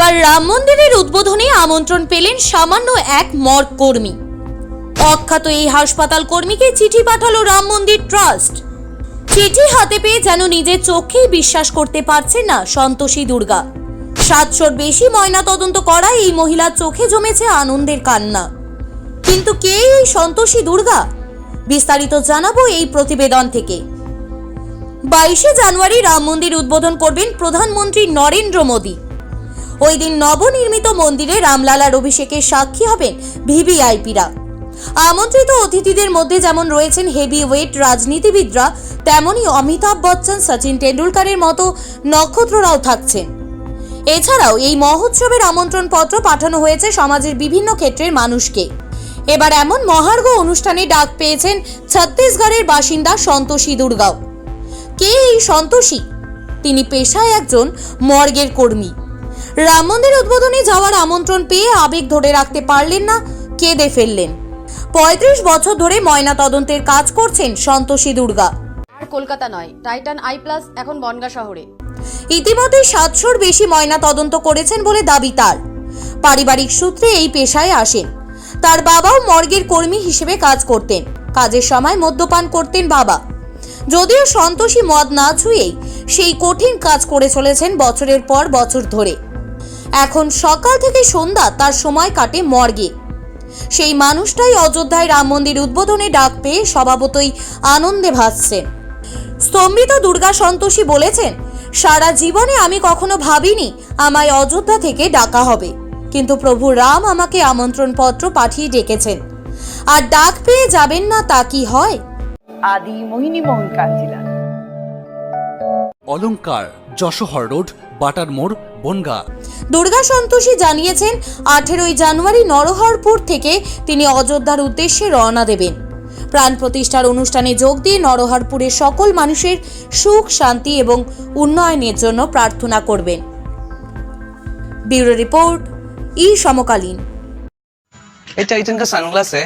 এবার রাম মন্দিরের উদ্বোধনে আমন্ত্রণ পেলেন সামান্য এক মর্গ কর্মী। অখ্যাত এই হাসপাতাল কর্মীকে চিঠি পাঠালো রাম মন্দির ট্রাস্ট। চিঠি হাতে পেয়ে যেন নিজের চোখেই বিশ্বাস করতে পারছে না সন্তোষী দুর্গা। সাতশোর বেশি ময়না তদন্ত করা এই মহিলার চোখে জমেছে আনন্দের কান্না। কিন্তু কে এই সন্তোষী দুর্গা? বিস্তারিত জানাব এই প্রতিবেদন থেকে। বাইশে জানুয়ারি রাম মন্দির উদ্বোধন করবেন প্রধানমন্ত্রী নরেন্দ্র মোদী। ওই দিন নবনির্মিত মন্দিরে রামলালার অভিষেকের সাক্ষী হবেন ভিভিআইপিরা। আমন্ত্রিত অতিথিদের মধ্যে যেমন রয়েছেন হেভি ওয়েট রাজনীতিবিদরা তেমনই অমিতাভ বচ্চন, সচিন টেন্ডুলকারের মতো নক্ষত্ররাও থাকছেন। এছাড়াও এই মহোৎসবের আমন্ত্রণ পত্র পাঠানো হয়েছে সমাজের বিভিন্ন ক্ষেত্রের মানুষকে। এবার এমন মহার্ঘ অনুষ্ঠানে ডাক পেয়েছেন ছত্তিশগড়ের বাসিন্দা সন্তোষী দুর্গাও। কে এই সন্তোষী? তিনি পেশায় একজন মর্গের কর্মী। রাম মন্দির উদ্বোধনে যাওয়ার আমন্ত্রণ পেয়ে আবেগ ধরে রাখতে পারলেন না কেঁদে ফেললেন। পঁয়ত্রিশ বছর ধরে ময়না তদন্তের কাজ করছেন সন্তোষী দুর্গা। আর কলকাতা নয় টাইটান আই প্লাস এখন বনগা শহরে। ইতিমধ্যে সাতশোর বেশি ময়না তদন্ত করেছেন বলে দাবি তার। পারিবারিক সূত্রে এই পেশায় আসেন। তার বাবাও মর্গের কর্মী হিসেবে কাজ করতেন। কাজের সময় মদ্যপান করতেন বাবা। যদিও সন্তোষী মদ না ছুঁয়েই সেই কঠিন কাজ করে চলেছেন বছরের পর বছর ধরে। এখন সকাল থেকে সন্ধ্যা তার সময় কাটে মর্গে। সেই মানুষটাই অযোধ্যায় রাম মন্দির উদ্বোধনে ডাক পেয়ে স্বভাবতই আনন্দে ভাসছেন স্তম্ভিত দুর্গা সন্তোষী বলেছেন সারা জীবনে আমি কখনো ভাবিনি আমায় অযোধ্যা থেকে ডাকা হবে। কিন্তু প্রভু রাম আমাকে আমন্ত্রণ পত্র পাঠিয়ে ডেকেছেন। আর ডাক পেয়ে যাবেন না তা কি হয়? আদি মোহিনী মোহন কাঞ্জিলাল। অলংকার যশোহর রোড বাটার মোড় বনগা দুর্গা সন্তোষী জানিয়েছেন আঠেরোই জানুয়ারি নরহরপুর থেকে তিনি অযোধ্যার উদ্দেশ্যে রওনা দেবেন প্রাণ প্রতিষ্ঠার অনুষ্ঠানে যোগ দিয়ে নরহরপুরের সকল মানুষের সুখ শান্তি এবং উন্নয়নের জন্য প্রার্থনা করবেন ব্যুরো রিপোর্ট ই সমকালীন ये टाइटन का सनग्लास है